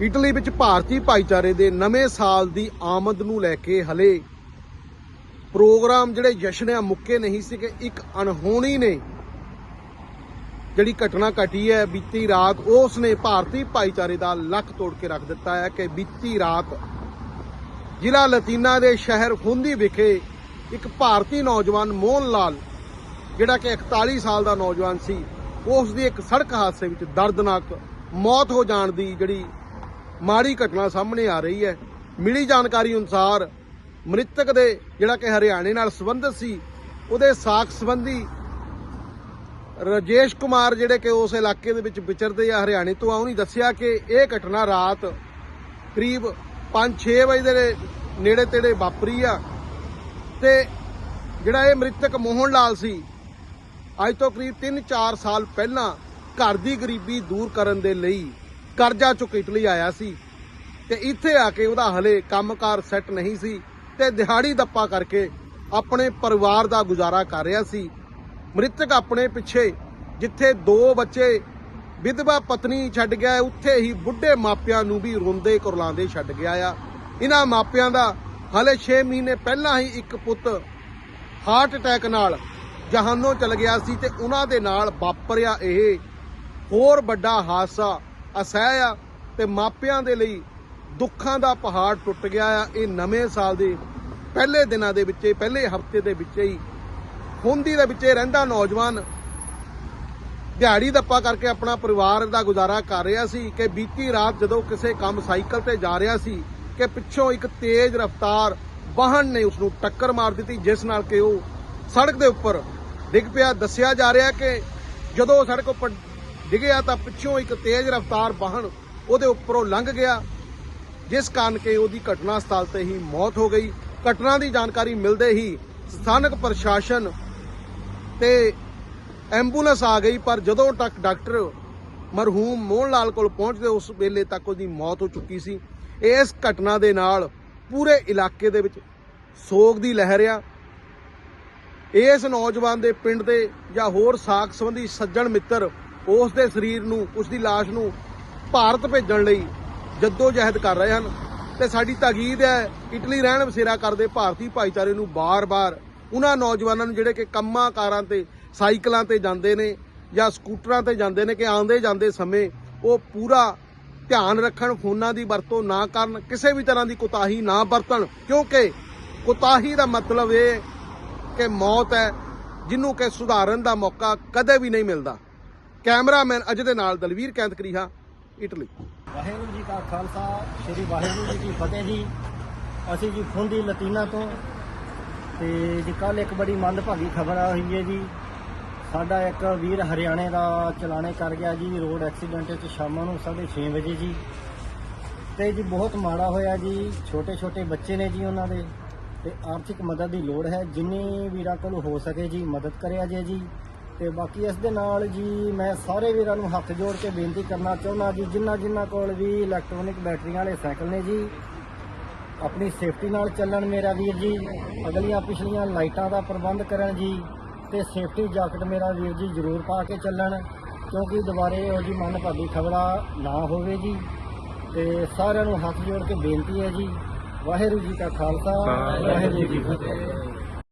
Italy ਵਿੱਚ ਭਾਰਤੀ ਭਾਈਚਾਰੇ ਦੇ ਨਵੇਂ ਸਾਲ ਦੀ ਆਮਦ ਨੂੰ ਲੈ ਕੇ ਹਲੇ ਪ੍ਰੋਗਰਾਮ ਜਿਹੜੇ ਜਸ਼ਨ ਆ ਮੁੱਕੇ ਨਹੀਂ ਸੀ ਕਿ ਇੱਕ ਅਣਹੋਣੀ ਨੇ ਜਿਹੜੀ ਘਟਨਾ ਘਟੀ ਹੈ, ਬੀਤੀ ਰਾਤ ਉਸ ਨੇ ਭਾਰਤੀ ਭਾਈਚਾਰੇ ਦਾ ਲੱਕ ਤੋੜ ਕੇ ਰੱਖ ਦਿੱਤਾ ਹੈ ਕਿ ਬੀਤੀ ਰਾਤ ਜ਼ਿਲ੍ਹਾ ਲਤੀਨਾ ਦੇ ਸ਼ਹਿਰ ਹੁੰਦੀ ਵਿਖੇ ਇੱਕ ਭਾਰਤੀ ਨੌਜਵਾਨ ਮੋਹਨ ਲਾਲ ਜਿਹੜਾ ਕਿ 41 ਸਾਲ ਦਾ ਨੌਜਵਾਨ ਸੀ ਉਸ ਦੀ ਇੱਕ ਸੜਕ ਹਾਦਸੇ ਵਿੱਚ ਦਰਦਨਾਕ ਮੌਤ ਹੋ ਜਾਣ ਦੀ ਜਿਹੜੀ ਮਾੜੀ ਘਟਨਾ ਸਾਹਮਣੇ ਆ ਰਹੀ ਹੈ। ਮਿਲੀ ਜਾਣਕਾਰੀ ਅਨੁਸਾਰ ਮ੍ਰਿਤਕ ਦੇ ਜਿਹੜਾ ਕਿ ਹਰਿਆਣੇ ਨਾਲ ਸੰਬੰਧਿਤ ਸੀ, ਉਹਦੇ ਸਾਖ ਸੰਬੰਧੀ ਰਜੇਸ਼ ਕੁਮਾਰ ਜਿਹੜੇ ਕਿ ਉਸ ਇਲਾਕੇ ਦੇ ਵਿੱਚ ਵਿਚਰਦੇ ਆ ਹਰਿਆਣੇ ਤੋਂ ਆ ਉਹਨੇ ਦੱਸਿਆ ਕਿ ਇਹ ਘਟਨਾ ਰਾਤ ਕਰੀਬ 5-6 ਵਜੇ ਦੇ ਨੇੜੇ ਤੇੜੇ ਵਾਪਰੀ ਆ। ਤੇ ਜਿਹੜਾ ਇਹ ਮ੍ਰਿਤਕ ਮੋਹਨ ਲਾਲ ਸੀ, ਅੱਜ ਤੋਂ ਕਰੀਬ 3-4 ਸਾਲ ਪਹਿਲਾਂ ਘਰ ਦੀ ਗਰੀਬੀ ਦੂਰ ਕਰਨ ਦੇ ਲਈ ਕਰਜ਼ਾ ਚੁੱਕ ਇਟਲੀ ਆਇਆ ਸੀ ਤੇ ਇੱਥੇ ਆ ਕੇ ਉਹਦਾ ਹਲੇ ਕੰਮਕਾਰ ਸੈੱਟ ਨਹੀਂ ਸੀ ਤੇ ਦਿਹਾੜੀ ਦੱਪਾ ਕਰਕੇ ਆਪਣੇ ਪਰਿਵਾਰ ਦਾ ਗੁਜ਼ਾਰਾ ਕਰ ਰਿਹਾ ਸੀ। ਮ੍ਰਿਤਕ ਆਪਣੇ ਪਿੱਛੇ ਜਿੱਥੇ ਦੋ ਬੱਚੇ, ਵਿਧਵਾ ਪਤਨੀ ਛੱਡ ਗਿਆ, ਉੱਥੇ ਹੀ ਬੁੱਢੇ ਮਾਪਿਆਂ ਨੂੰ ਵੀ ਰੋਂਦੇ ਕੁਰਲਾਉਂਦੇ ਛੱਡ ਗਿਆ ਆ। ਇਹਨਾਂ ਮਾਪਿਆਂ ਦਾ ਹਲੇ 6 ਮਹੀਨੇ ਪਹਿਲਾਂ ਹੀ ਇੱਕ ਪੁੱਤ ਹਾਰਟ ਅਟੈਕ ਨਾਲ ਜਹਾਨੋਂ ਚਲ ਗਿਆ ਸੀ ਤੇ ਉਹਨਾਂ ਦੇ ਨਾਲ ਵਾਪਰਿਆ ਇਹ ਹੋਰ ਵੱਡਾ ਹਾਦਸਾ ਅਸਹਿ ਆ ਤੇ ਮਾਪਿਆਂ ਦੇ ਲਈ ਦੁੱਖਾਂ ਦਾ ਪਹਾੜ ਟੁੱਟ ਗਿਆ ਆ। ਇਹ ਨਵੇਂ ਸਾਲ ਦੇ ਪਹਿਲੇ ਦਿਨਾਂ ਦੇ ਵਿੱਚ ਪਹਿਲੇ ਹਫ਼ਤੇ ਦੇ ਵਿੱਚ ਹੀ ਹੁੰਦੀ ਦੇ ਵਿੱਚ ਰਹਿੰਦਾ ਨੌਜਵਾਨ ਦਿਹਾੜੀ ਦੱਪਾ ਕਰਕੇ ਆਪਣਾ ਪਰਿਵਾਰ ਦਾ ਗੁਜ਼ਾਰਾ ਕਰ ਰਿਹਾ ਸੀ ਕਿ ਬੀਤੀ ਰਾਤ ਜਦੋਂ ਕਿਸੇ ਕੰਮ ਸਾਈਕਲ ਤੇ ਜਾ ਰਿਹਾ ਸੀ ਕਿ ਪਿੱਛੋਂ ਇੱਕ ਤੇਜ਼ ਰਫ਼ਤਾਰ ਵਾਹਨ ਨੇ ਉਸ ਨੂੰ ਟੱਕਰ ਮਾਰ ਦਿੱਤੀ, ਜਿਸ ਨਾਲ ਕਿ ਉਹ ਸੜਕ ਦੇ ਉੱਪਰ ਡਿੱਗ ਪਿਆ। ਦੱਸਿਆ ਜਾ ਰਿਹਾ ਕਿ ਜਦੋਂ ਉਹ ਸੜਕ ਉੱਪਰ ਡਿੱਗਿਆ ਤਾਂ ਪਿੱਛੋਂ ਇੱਕ ਤੇਜ਼ ਰਫ਼ਤਾਰ ਵਾਹਨ ਉਹਦੇ ਉੱਪਰੋਂ ਲੰਘ ਗਿਆ, ਜਿਸ ਕਾਰਨ ਕਿ ਉਹਦੀ ਘਟਨਾ ਸਥਲ ਤੇ ਹੀ ਮੌਤ ਹੋ ਗਈ। ਘਟਨਾ ਦੀ ਜਾਣਕਾਰੀ ਮਿਲਦੇ ਹੀ ਸਥਾਨਕ ਪ੍ਰਸ਼ਾਸਨ ਤੇ ਐਂਬੂਲੈਂਸ ਆ ਗਈ, ਪਰ ਜਦੋਂ ਤੱਕ ਡਾਕਟਰ ਮਰਹੂਮ ਮੋਹਨ ਲਾਲ ਕੋਲ ਪਹੁੰਚਦੇ, ਉਸ ਵੇਲੇ ਤੱਕ ਉਹਦੀ ਮੌਤ ਹੋ ਚੁੱਕੀ ਸੀ। ਇਸ ਘਟਨਾ ਦੇ ਨਾਲ ਪੂਰੇ ਇਲਾਕੇ ਦੇ ਵਿੱਚ ਸੋਗ ਦੀ ਲਹਿਰ ਆ। ਇਸ ਨੌਜਵਾਨ ਦੇ ਪਿੰਡ ਦੇ ਜਾਂ ਹੋਰ ਸਾਖ ਸੰਬੰਧੀ ਸੱਜਣ ਮਿੱਤਰ ਉਸ ਦੇ ਸਰੀਰ ਨੂੰ, ਉਸ ਦੀ ਲਾਸ਼ ਨੂੰ ਭਾਰਤ ਭੇਜਣ ਲਈ ਜੱਦੋ ਜਹਿਦ ਕਰ ਰਹੇ ਹਨ। ਤੇ ਸਾਡੀ ਤਾਕੀਦ ਹੈ, ਇਟਲੀ ਰਹਿਣ ਵਸੇਰਾ ਕਰਦੇ ਭਾਰਤੀ ਭਾਈਚਾਰੇ ਨੂੰ ਬਾਰ-ਬਾਰ। ਉਹਨਾਂ ਨੌਜਵਾਨਾਂ ਨੂੰ ਜਿਹੜੇ ਕਿ ਕੰਮਾਂ ਕਾਰਾਂ ਤੇ, ਸਾਈਕਲਾਂ ਤੇ ਜਾਂਦੇ ਨੇ ਜਾਂ ਸਕੂਟਰਾਂ ਤੇ ਜਾਂਦੇ ਨੇ ਕਿ ਆਉਂਦੇ ਜਾਂਦੇ ਸਮੇਂ ਉਹ ਪੂਰਾ ਧਿਆਨ ਰੱਖਣ ਫੋਨਾਂ ਦੀ ਵਰਤੋਂ ਨਾ ਕਰਨ, ਕਿਸੇ ਵੀ ਤਰ੍ਹਾਂ ਦੀ ਕੁਤਾਹੀ ਨਾ ਵਰਤਣ। ਕਿਉਂਕਿ ਕੁਤਾਹੀ ਦਾ ਮਤਲਬ ਇਹ ਕਿ ਮੌਤ ਹੈ, ਜਿਹਨੂੰ ਕਿ ਸੁਧਾਰਨ ਦਾ ਮੌਕਾ ਕਦੇ ਵੀ ਨਹੀਂ ਮਿਲਦਾ। ਕੈਮਰਾਮੈਨ ਅਜੇ ਦੇ ਨਾਲ ਦਲਵੀਰ ਕੈਂਤ ਕਰੀਹਾ ਇਟਲੀ। ਵਾਹਿਗੁਰੂ ਜੀ ਕਾ ਖਾਲਸਾ, ਸ੍ਰੀ ਵਾਹਿਗੁਰੂ ਜੀ ਕੀ ਫਤਿਹ ਜੀ। ਅਸੀਂ ਜੀ ਫੁੰਦੀ ਲਤੀਨਾ ਤੋਂ, ਤੇ ਜੀ ਕੱਲ ਇੱਕ ਬੜੀ ਮੰਦਭਾਗੀ ਖਬਰ ਆ ਹੋਈ ਹੈ ਜੀ। ਸਾਡਾ ਇੱਕ ਵੀਰ ਹਰਿਆਣੇ ਦਾ ਚਲਾਣੇ ਕਰ ਗਿਆ ਜੀ, ਰੋਡ ਐਕਸੀਡੈਂਟ ਵਿੱਚ ਸ਼ਾਮਾਂ ਨੂੰ 6:30 ਵਜੇ ਜੀ। ਤੇ ਜੀ ਬਹੁਤ ਮਾੜਾ ਹੋਇਆ ਜੀ ਛੋਟੇ ਛੋਟੇ ਬੱਚੇ ਨੇ ਜੀ ਉਹਨਾਂ ਦੇ। ਤੇ ਆਰਥਿਕ ਮਦਦ ਦੀ ਲੋੜ ਹੈ, ਜਿੰਨੀ ਵੀਰਾਂ ਕੋਲ ਹੋ ਸਕੇ ਜੀ, ਮਦਦ ਕਰਿਆ ਜੇ ਜੀ। ਤੇ ਬਾਕੀ ਇਸ ਦੇ ਨਾਲ ਜੀ ਮੈਂ ਸਾਰੇ ਵੀਰਾਂ ਨੂੰ ਹੱਥ ਜੋੜ ਕੇ ਬੇਨਤੀ ਕਰਨਾ ਚਾਹੁੰਦਾ ਜੀ ਜਿਨ੍ਹਾਂ ਜਿਨ੍ਹਾਂ ਕੋਲ ਵੀ ਇਲੈਕਟ੍ਰੋਨਿਕ ਬੈਟਰੀਆਂ ਵਾਲੇ ਸਾਈਕਲ ਨੇ ਜੀ ਆਪਣੀ ਸੇਫਟੀ ਨਾਲ ਚੱਲਣ ਮੇਰਾ ਵੀਰ ਜੀ ਅਗਲੀਆਂ ਪਿਛਲੀਆਂ ਲਾਈਟਾਂ ਦਾ ਪ੍ਰਬੰਧ ਕਰਨ ਜੀ ਤੇ ਸੇਫਟੀ ਜਾਕਟ ਮੇਰਾ ਵੀਰ ਜੀ ਜ਼ਰੂਰ ਪਾ ਕੇ ਚੱਲਣ ਕਿਉਂਕਿ ਦੁਬਾਰੇ ਉਹ ਜੀ ਮਨ ਭਾਗੀ ਖਬਰਾ ਨਾ ਹੋਵੇ ਜੀ। ਤੇ ਸਾਰਿਆਂ ਨੂੰ ਹੱਥ ਜੋੜ ਕੇ ਬੇਨਤੀ ਹੈ ਜੀ ਵਾਹਿਗੁਰੂ ਜੀ ਕਾ ਖਾਲਸਾ ਵਾਹਿਗੁਰੂ ਜੀ ਕੀ ਫਤਿਹ।